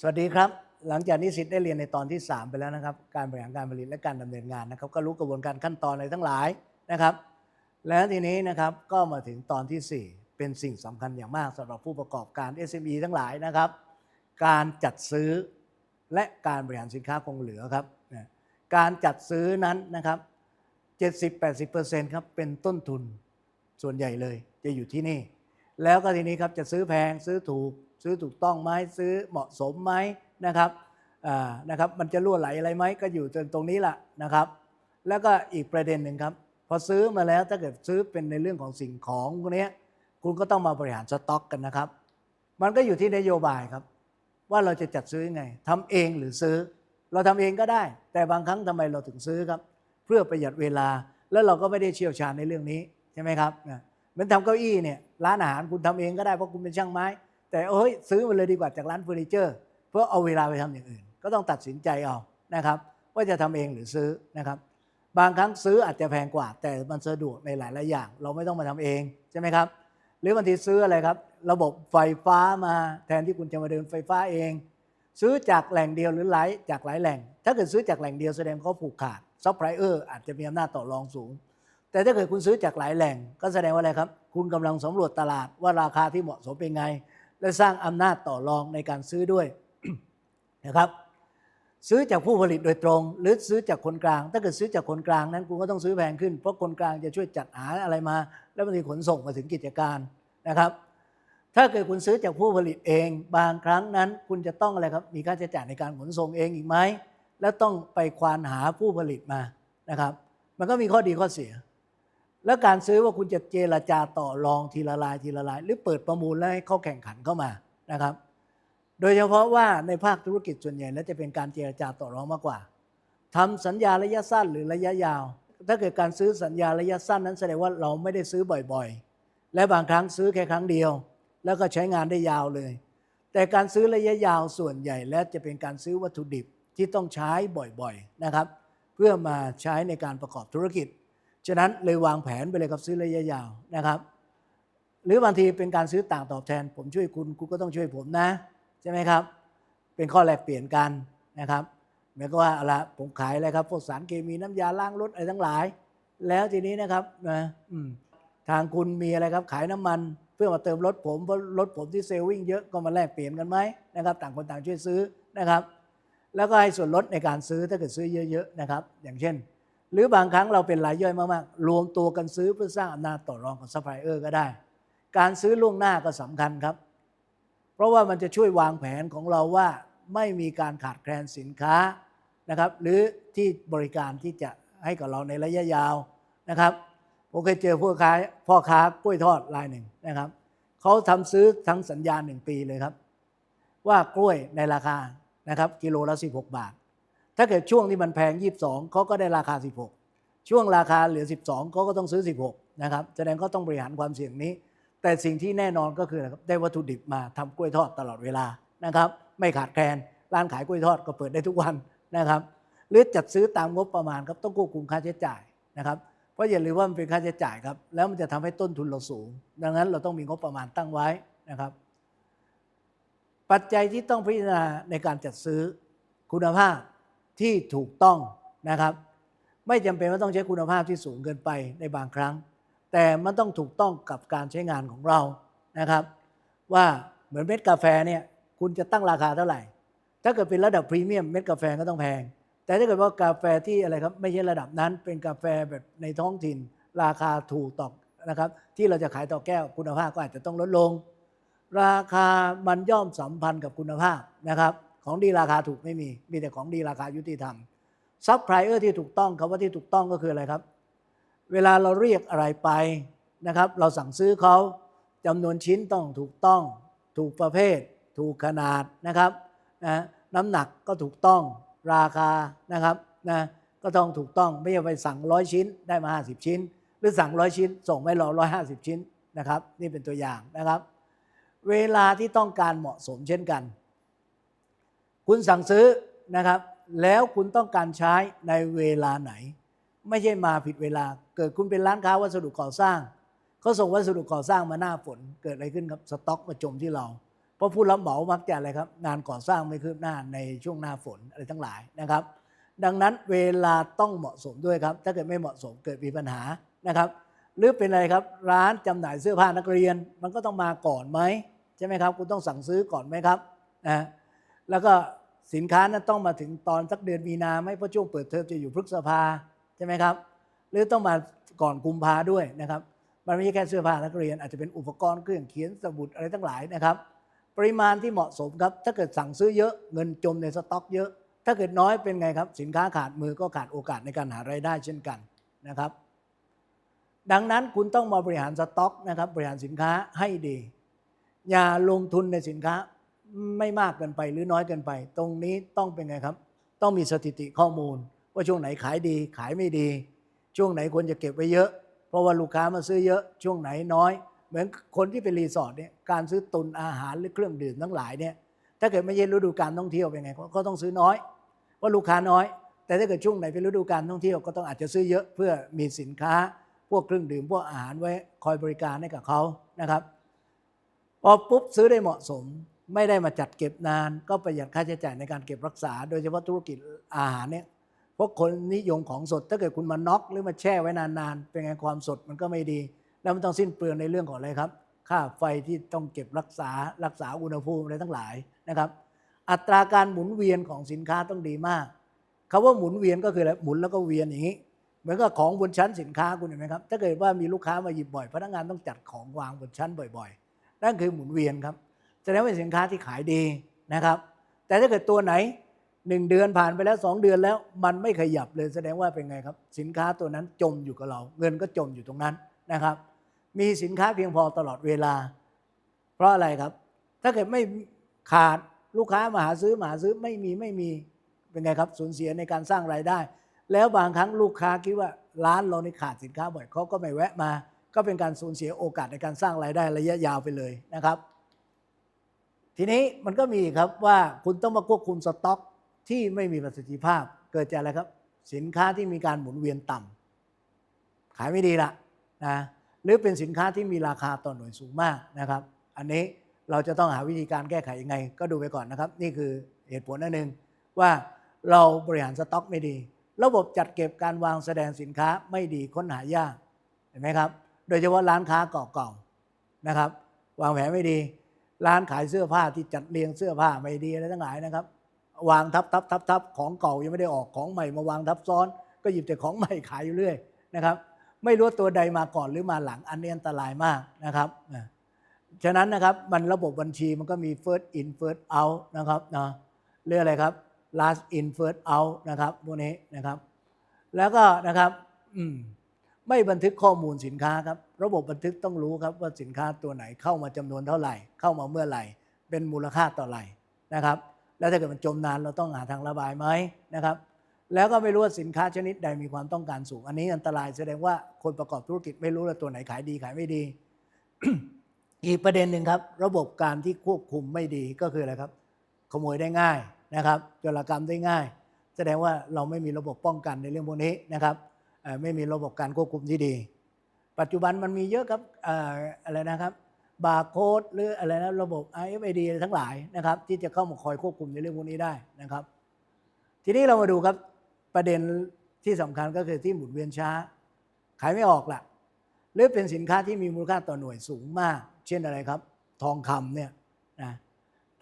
สวัสดีครับ หลังจากนิสิตได้เรียนในตอนที่ 3 ไปแล้วนะครับ การบริหารการผลิตและการดำเนินงานนะครับ ก็รู้กระบวนการขั้นตอนอะไรทั้งหลายนะครับ แล้วทีนี้นะครับก็มาถึงตอนที่ 4 เป็นสิ่งสำคัญอย่างมากสำหรับผู้ประกอบการ SME ทั้งหลายนะครับ การจัดซื้อและการบริหารสินค้าคงเหลือครับนะการจัดซื้อนั้นนะครับ 70-80%ครับเป็นต้นทุนส่วนใหญ่เลยจะอยู่ที่นี่ แล้วก็ทีนี้ครับจะซื้อแพงซื้อถูก ซื้อถูกต้องไหมซื้อเหมาะสมไหมนะครับนะครับมันจะรั่วไหลอะไรไหมก็อยู่ตรงตรงนี้แหละนะครับ แล้วก็อีกประเด็นหนึ่งครับ พอซื้อมาแล้วถ้าเกิดซื้อเป็นในเรื่องของสิ่งของพวกเนี้ยคุณก็ต้องมาบริหารสต็อกกันนะครับ มันก็อยู่ที่นโยบายครับ ว่าเราจะจัดซื้อยังไงทำเองหรือซื้อ เราทำเองก็ได้ แต่บางครั้งทำไมเราถึงซื้อครับ เพื่อประหยัดเวลาแล้วเราก็ไม่ได้เชี่ยวชาญในเรื่องนี้ใช่ไหมครับเหมือนทำเก้าอี้เนี่ยร้านอาหารคุณทำเองก็ได้เพราะคุณเป็นช่างไม้ แต่เอ้ยซื้อมาเลยดีกว่าจากร้านเฟอร์นิเจอร์ เพื่อเอาเวลาไปทำอย่างอื่น ก็ต้องตัดสินใจเอานะครับ ว่าจะทำเองหรือซื้อนะครับ บางครั้งซื้ออาจจะแพงกว่า แต่มันสะดวกในหลาย ๆ อย่าง เราไม่ต้องมาทำเองใช่ไหมครับ หรือบางทีซื้ออะไรครับ ระบบไฟฟ้ามาแทนที่คุณจะมาเดินไฟฟ้าเอง ซื้อจากแหล่งเดียวหรือหลายจากหลายแหล่ง ถ้าเกิดซื้อจากแหล่งเดียวแสดงเขาผูกขาดซัพพลายเออร์อาจจะมีอำนาจต่อรองสูง แต่ถ้าเกิดคุณซื้อจากหลายแหล่ง ก็แสดงว่าอะไรครับ คุณกำลังสำรวจตลาดว่าราคาที่เหมาะสมเป็นไง และสร้างอำนาจต่อรองในการซื้อด้วยนะครับ ซื้อจากผู้ผลิตโดยตรง หรือซื้อจากคนกลาง ถ้าเกิดซื้อจากคนกลางนั้นคุณก็ต้องซื้อแพงขึ้น เพราะคนกลางจะช่วยจัดหาอะไรมา แล้วบางทีขนส่งมาถึงกิจการนะครับ ถ้าเกิดคุณซื้อจากผู้ผลิตเอง บางครั้งนั้น คุณจะต้องอะไรครับมีค่าใช้จ่ายในการขนส่งเองอีกไหมแล้วต้องไปควานหาผู้ผลิตมานะครับ มันก็มีข้อดีข้อเสีย แล้วการซื้อว่าคุณจะเจรจาต่อรองทีละลายทีละลาย หรือเปิดประมูลแล้วให้เข้าแข่งขันเข้ามานะครับ โดยเฉพาะว่าในภาคธุรกิจส่วนใหญ่แล้วจะเป็นการเจรจาต่อรองมากกว่าทำสัญญาระยะสั้นหรือระยะยาว ถ้าเกิดการซื้อสัญญาระยะสั้นนั้นแสดงว่าเราไม่ได้ซื้อบ่อยๆ และบางครั้งซื้อแค่ครั้งเดียว แล้วก็ใช้งานได้ยาวเลย แต่การซื้อระยะยาวส่วนใหญ่แล้วจะเป็นการซื้อวัตถุดิบที่ต้องใช้บ่อยๆนะครับ เพื่อมาใช้ในการประกอบธุรกิจ ฉะนั้นเลยวางแผนไปเลยครับซื้อระยะยาวนะครับ หรือบางทีเป็นการซื้อต่างตอบแทน ผมช่วยคุณคุณก็ต้องช่วยผมนะ ใช่ไหมครับ เป็นข้อแลกเปลี่ยนกันนะครับหมายก็ว่าอาละผมขายอะไรครับพวกสารเคมีน้ำยาล้างรถอะไรทั้งหลาย แล้วทีนี้นะครับนะทางคุณมีอะไรครับขายน้ำมันเพื่อมาเติมรถผมเพราะรถผมที่เซลล์วิ่งเยอะก็มาแลกเปลี่ยนกันไหมนะครับ ต่างคนต่างช่วยซื้อนะครับ แล้วก็ให้ส่วนลดในการซื้อถ้าเกิดซื้อเยอะ ๆ นะครับ อย่างเช่น หรือบางครั้งเราเป็นรายย่อยมากๆรวมตัวกันซื้อเพื่อสร้างอำนาจต่อรองกับซัพพลายเออร์ก็ได้ การซื้อล่วงหน้าก็สำคัญครับ เพราะว่ามันจะช่วยวางแผนของเราว่าไม่มีการขาดแคลนสินค้านะครับ หรือที่บริการที่จะให้กับเราในระยะยาวนะครับผมเคยเจอพ่อค้าพ่อค้ากล้วยทอดรายหนึ่งนะครับเขาทำซื้อทั้งสัญญาหนึ่งปีเลยครับ ว่ากล้วยในราคานะครับ กิโลละ 16 บาท ถ้าเกิดช่วงที่มันแพง 22เขาก็ได้ราคา 16 ช่วงราคาเหลือ 12เขาก็ต้องซื้อ 16 นะครับ แสดงก็ต้องบริหารความเสี่ยงนี้ แต่สิ่งที่แน่นอนก็คือนะครับได้วัตถุดิบมาทำกล้วยทอดตลอดเวลานะครับ ไม่ขาดแคลนร้านขายกล้วยทอดก็เปิดได้ทุกวันนะครับ หรือจัดซื้อตามงบประมาณครับต้องควบคุมค่าใช้จ่ายนะครับเพราะอย่าลืมว่ามันเป็นค่าใช้จ่ายครับ แล้วมันจะทำให้ต้นทุนเราสูง ดังนั้นเราต้องมีงบประมาณตั้งไว้นะครับ ปัจจัยที่ต้องพิจารณาในการจัดซื้อคุณภาพ ที่ถูกต้องนะครับ ไม่จำเป็นว่าต้องใช้คุณภาพที่สูงเกินไปในบางครั้ง แต่มันต้องถูกต้องกับการใช้งานของเรานะครับ ว่าเหมือนเม็ดกาแฟเนี่ยคุณจะตั้งราคาเท่าไหร่ ถ้าเกิดเป็นระดับพรีเมียมเม็ดกาแฟก็ต้องแพง แต่ถ้าเกิดว่ากาแฟที่อะไรครับไม่ใช่ระดับนั้นเป็นกาแฟแบบในท้องถิ่น ราคาถูกต่อนะครับ ที่เราจะขายต่อแก้วคุณภาพก็อาจจะต้องลดลง ราคามันย่อมสัมพันธ์กับคุณภาพนะครับ ของดีราคาถูกไม่มี มีแต่ของดีราคายุติธรรมซัพพลายเออร์ที่ถูกต้องคำว่าที่ถูกต้องก็คืออะไรครับ เวลาเราเรียกอะไรไปนะครับ เราสั่งซื้อเขาจำนวนชิ้นต้องถูกต้อง ถูกประเภท ถูกขนาดนะครับนะน้ำหนักก็ถูกต้องราคานะครับนะก็ต้องถูกต้องไม่ใช่ไปสั่งร้อยชิ้นได้มา 50 ชิ้น หรือสั่งร้อยชิ้น ส่งไม่รอร้อยห้าสิบชิ้นนะครับ นี่เป็นตัวอย่างนะครับ เวลาที่ต้องการเหมาะสมเช่นกัน คุณสั่งซื้อนะครับ แล้วคุณต้องการใช้ในเวลาไหน ไม่ใช่มาผิดเวลา เกิดคุณเป็นร้านค้าวัสดุก่อสร้างเขาส่งวัสดุก่อสร้างมาหน้าฝน เกิดอะไรขึ้นครับสต็อกมาจมที่เรา เพราะผู้รับเหมามักจะอะไรครับ งานก่อสร้างไม่คืบหน้าในช่วงหน้าฝนอะไรทั้งหลายนะครับ ดังนั้นเวลาต้องเหมาะสมด้วยครับ ถ้าเกิดไม่เหมาะสมเกิดมีปัญหานะครับหรือเป็นอะไรครับ ร้านจำหน่ายเสื้อผ้านักเรียน มันก็ต้องมาก่อนไหมใช่ไหมครับ คุณต้องสั่งซื้อก่อนไหมครับนะแล้วก็ สินค้านั้นต้องมาถึงตอนสักเดือนมีนาไหมเพราะช่วงเปิดเทอมจะอยู่พฤษภาใช่ไหมครับ หรือต้องมาก่อนกุมภาด้วยนะครับ มันไม่ใช่แค่เสื้อผ้านักเรียนอาจจะเป็นอุปกรณ์เครื่องเขียนสมุดอะไรทั้งหลายนะครับ ปริมาณที่เหมาะสมครับ ถ้าเกิดสั่งซื้อเยอะเงินจมในสต็อกเยอะ ถ้าเกิดน้อยเป็นไงครับ สินค้าขาดมือก็ขาดโอกาสในการหารายได้เช่นกันนะครับ ดังนั้นคุณต้องมาบริหารสต็อกนะครับ บริหารสินค้าให้ดี อย่าลงทุนในสินค้า ไม่มากเกินไปหรือน้อยเกินไป ตรงนี้ต้องเป็นไงครับ ต้องมีสถิติข้อมูล ว่าช่วงไหนขายดี ขายไม่ดี ช่วงไหนควรจะเก็บไว้เยอะ เพราะว่าลูกค้ามาซื้อเยอะ ช่วงไหนน้อย เหมือนคนที่เป็นรีสอร์ทเนี่ยการซื้อตุนอาหารหรือเครื่องดื่มทั้งหลายเนี่ยถ้าเกิดไม่ใช่ฤดูการท่องเที่ยวเป็นไงก็ต้องซื้อน้อยเพราลูกค้าน้อย แต่ถ้าเกิดช่วงไหนเป็นฤดูการท่องเที่ยวก็ต้องอาจจะซื้อเยอะเพื่อมีสินค้า พวกเครื่องดื่มพวกอาหารไว้คอยบริการให้กับเขานะครับพอปุ๊บซื้อได้เหมาะสม ไม่ได้มาจัดเก็บนาน ก็ประหยัดค่าใช้จ่ายในการเก็บรักษา โดยเฉพาะธุรกิจอาหารเนี่ยเพราะคนนิยมของสดถ้าเกิดคุณมาน็อกหรือมาแช่ไว้นานๆเป็นไงความสดมันก็ไม่ดี แล้วมันต้องสิ้นเปลืองในเรื่องของอะไรครับ ค่าไฟที่ต้องเก็บรักษารักษาอุณหภูมิอะไรทั้งหลายนะครับ อัตราการหมุนเวียนของสินค้าต้องดีมากคาว่าหมุนเวียนก็คืออะไรหมุนแล้วก็เวียนอย่างนี้ เหมือนกับของบนชั้นสินค้าคุณเห็นไหมครับถ้าเกิดว่ามีลูกค้ามาหยิบบ่อยพนักงานต้องจัดของวางบนชั้นบ่อย ๆ นั่นคือหมุนเวียนครับ แสดงว่าสินค้าที่ขายดีนะครับ แต่ถ้าเกิดตัวไหนหนึ่งเดือนผ่านไปแล้วสองเดือนแล้วมันไม่ขยับเลยแสดงว่าเป็นไงครับ สินค้าตัวนั้นจมอยู่กับเรา เงินก็จมอยู่ตรงนั้นนะครับ มีสินค้าเพียงพอตลอดเวลา เพราะอะไรครับ ถ้าเกิดไม่ขาดลูกค้ามาหาซื้อมาหาซื้อไม่มีไม่มีเป็นไงครับสูญเสียในการสร้างรายได้ แล้วบางครั้งลูกค้าคิดว่าร้านเราในขาดสินค้าบ่อยเขาก็ไม่แวะมา ก็เป็นการสูญเสียโอกาสในการสร้างรายได้ระยะยาวไปเลยนะครับ ทีนี้มันก็มีครับว่าคุณต้องมาควบคุมสต็อกที่ไม่มีประสิทธิภาพ เกิดจากอะไรครับ สินค้าที่มีการหมุนเวียนต่ำขายไม่ดีละนะหรือเป็นสินค้าที่มีราคาต่อหน่วยสูงมากนะครับ อันนี้เราจะต้องหาวิธีการแก้ไขยังไง ก็ดูไปก่อนนะครับ นี่คือเหตุผลอันหนึ่งว่าเราบริหารสต็อกไม่ดี ระบบจัดเก็บการวางแสดงสินค้าไม่ดีค้นหายากเห็นไหมครับ โดยเฉพาะร้านค้าเก่าๆนะครับ วางแผนไม่ดี ร้านขายเสื้อผ้าที่จัดเรียงเสื้อผ้าไม่ดีอะไรทั้งหลายนะครับ วางทับทับทับทับของเก่ายังไม่ได้ออกของใหม่มาวางทับซ้อน ก็หยิบแต่ของใหม่ขายอยู่เรื่อยนะครับ ไม่รู้ตัวใดมาก่อนหรือมาหลังอันนี้อันตรายมากนะครับฉะนั้นนะครับมันระบบบัญชีมันก็มี first in first out นะครับนะเรื่องอะไรครับ last in first out นะครับพวกนี้นะครับ แล้วก็นะครับ อืม ไม่บันทึกข้อมูลสินค้าครับ ระบบบันทึกต้องรู้ครับว่าสินค้าตัวไหนเข้ามาจำนวนเท่าไหร่ เข้ามาเมื่อไหร่ เป็นมูลค่าต่อไหร่นะครับ แล้วถ้าเกิดมันจมนานเราต้องหาทางระบายไหมนะครับ แล้วก็ไม่รู้ว่าสินค้าชนิดใดมีความต้องการสูง อันนี้อันตรายแสดงว่าคนประกอบธุรกิจไม่รู้ว่าตัวไหนขายดีขายไม่ดี อีกประเด็นหนึ่งครับ ระบบการที่ควบคุมไม่ดีก็คืออะไรครับ ขโมยได้ง่ายนะครับโจรกรรมได้ง่าย แสดงว่าเราไม่มีระบบป้องกันในเรื่องพวกนี้นะครับ ไม่มีระบบการควบคุมที่ดี ปัจจุบันมันมีเยอะครับอะไรนะครับบาร์โค้ดหรืออะไรนะระบบ RFID ทั้งหลายนะครับ ที่จะเข้ามาคอยควบคุมในเรื่องพวกนี้ได้นะครับ ทีนี้เรามาดูครับประเด็นที่สำคัญก็คือที่หมุนเวียนช้า ขายไม่ออกละหรือเป็นสินค้าที่มีมูลค่าต่อหน่วยสูงมาก เช่นอะไรครับ ทองคำเนี่ยนะ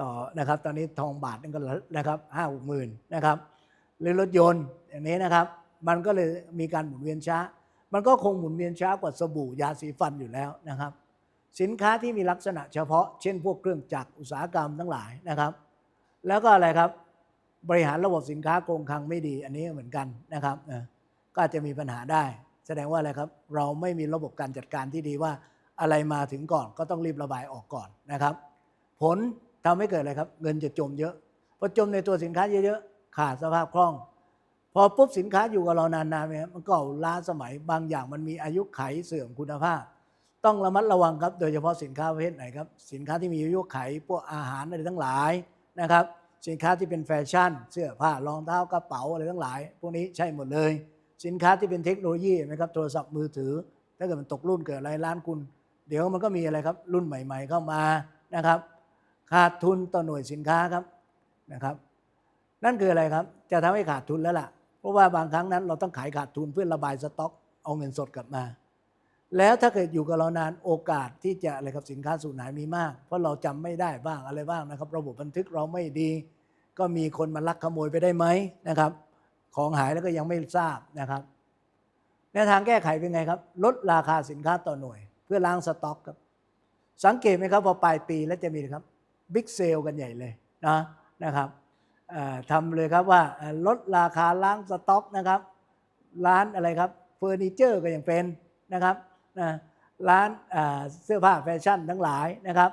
ต่อนะครับ ตอนนี้ทองบาทนั่นก็นะครับห้าหกหมื่นนะครับ หรือรถยนต์อย่างนี้นะครับ มันก็เลยมีการหมุนเวียนช้า มันก็คงหมุนเวียนช้ากว่าสบู่ยาสีฟันอยู่แล้วนะครับ สินค้าที่มีลักษณะเฉพาะ เช่น พวกเครื่องจักรอุตสาหกรรมทั้งหลายนะครับ แล้วก็อะไรครับบริหารระบบสินค้าโกงคลังไม่ดีอันนี้เหมือนกันนะครับก็อาจจะมีปัญหาได้ แสดงว่าอะไรครับ เราไม่มีระบบการจัดการที่ดีว่าอะไรมาถึงก่อนก็ต้องรีบระบายออกก่อนนะครับ ผลทำให้เกิดอะไรครับ เงินจะจมเยอะพอจมในตัวสินค้าเยอะๆขาดสภาพคล่อง พอปุ๊บสินค้าอยู่กับเรานานๆเนี่ยมันก็ล้าสมัยบางอย่างมันมีอายุไขเสื่อมคุณภาพ ต้องระมัดระวังครับ โดยเฉพาะสินค้าประเภทไหนครับ สินค้าที่มีอายุไขพวกอาหารอะไรทั้งหลายนะครับ สินค้าที่เป็นแฟชั่น เสื้อผ้ารองเท้ากระเป๋าอะไรทั้งหลาย พวกนี้ใช่หมดเลย สินค้าที่เป็นเทคโนโลยีนไหมครับโทรศัพท์มือถือ ถ้าเกิดมันตกรุ่นเกิดอะไรร้านคุณ เดี๋ยวมันก็มีอะไรครับรุ่นใหม่ ๆ เข้ามานะครับขขาดทุนต่อหน่วยสินค้าครับนะครับ นั่นคืออะไรครับ จะทำให้ขาดทุนแล้วล่ะ เพราะว่าบางครั้งนั้นเราต้องขายขาดทุนเพื่อระบายสต็อก เอาเงินสดกลับมา แล้วถ้าเกิดอยู่กับเรานานโอกาสที่จะอะไรครับสินค้าสูญหายมีมาก เพราะเราจำไม่ได้บ้างอะไรบ้างนะครับ ระบบบันทึกเราไม่ดี ก็มีคนมาลักขโมยไปได้ไหมนะครับ ของหายแล้วก็ยังไม่ทราบนะครับแนวทางแก้ไขเป็นไงครับ ลดราคาสินค้าต่อหน่วย เพื่อล้างสต็อกครับ สังเกตไหมครับพอปลายปีแล้วจะมีครับบิ๊กเซลกันใหญ่เลยนะนะครับ ทำเลยครับว่าลดราคาล้างสต็อกนะครับ ร้านอะไรครับเฟอร์นิเจอร์ก็ยังเป็นนะครับนะร้านเสื้อผ้าแฟชั่นทั้งหลายนะครับ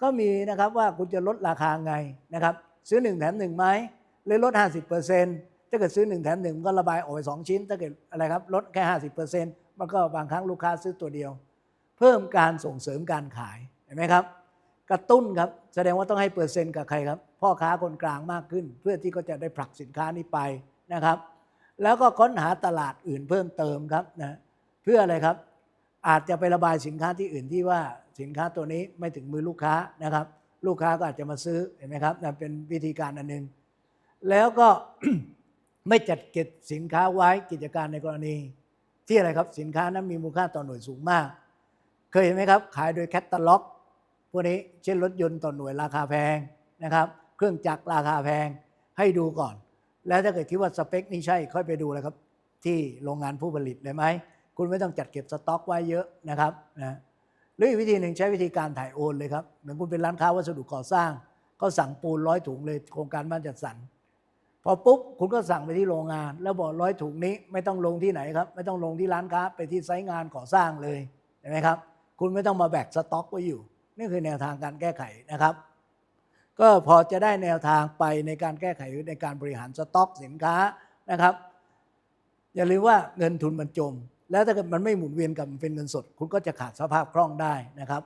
ก็มีนะครับว่าคุณจะลดราคาไงนะครับ ซื้อหนึ่งแถมหนึ่งไหมหรือลด 50%ถ้าเกิดซื้อหนึ่งแถมหนึ่งก็ระบายออกไปสองชิ้น ถ้าเกิดอะไรครับลดแค่ 50%มันก็บางครั้งลูกค้าซื้อตัวเดียว เพิ่มการส่งเสริมการขายเห็นไหมครับ กระตุ้นครับ แสดงว่าต้องให้เปอร์เซ็นต์กับใครครับ พ่อค้าคนกลางมากขึ้น เพื่อที่ก็จะได้ผลักสินค้านี้ไปนะครับ แล้วก็ค้นหาตลาดอื่นเพิ่มเติมครับนะเพื่ออะไรครับ อาจจะไประบายสินค้าที่อื่นที่ว่าสินค้าตัวนี้ไม่ถึงมือลูกค้านะครับ ลูกค้าก็อาจจะมาซื้อเห็นไหมครับนั่นเป็นวิธีการอันหนึ่งแล้วก็ไม่จัดเก็บสินค้าไว้กิจการในกรณี ที่อะไรครับสินค้านั้นมีมูลค่าต่อหน่วยสูงมาก เคยเห็นไหมครับ ขายโดยแคตตาล็อก วกนี้เช่นรถยนต์ต่อหน่วยราคาแพงนะครับ เครื่องจักรราคาแพงให้ดูก่อน แล้วถ้าเกิดคิดว่าสเปคนี้ใช่ค่อยไปดูเลยครับ ที่โรงงานผู้ผลิตเลยไหมคุณไม่ต้องจัดเก็บสต็อกไว้เยอะนะครับนะหรืออีกวิธีหนึ่งใช้วิธีการถ่ายโอนเลยครับเหมือนคุณเป็นร้านค้าวัสดุก่อสร้าง ก็สั่งปูนร้อยถุงเลยโครงการบ้านจัดสรรพอปุ๊บคุณก็สั่งไปที่โรงงาน แล้วบอกร้อยถุงนี้ไม่ต้องลงที่ไหนครับไม่ต้องลงที่ร้านค้าไปที่ไซต์งานก่อสร้างเลยเห็นไหมครับ คุณไม่ต้องมาแบกสต็อกไว้อยู่ นี่คือแนวทางการแก้ไขนะครับ ก็พอจะได้แนวทางไปในการแก้ไขในการบริหารสต็อกสินค้านะครับ อย่าลืมว่าเงินทุนมันจม แล้วถ้าเกิดมันไม่หมุนเวียนกลับเป็นเงินสด คุณก็จะขาดสภาพคล่องได้นะครับ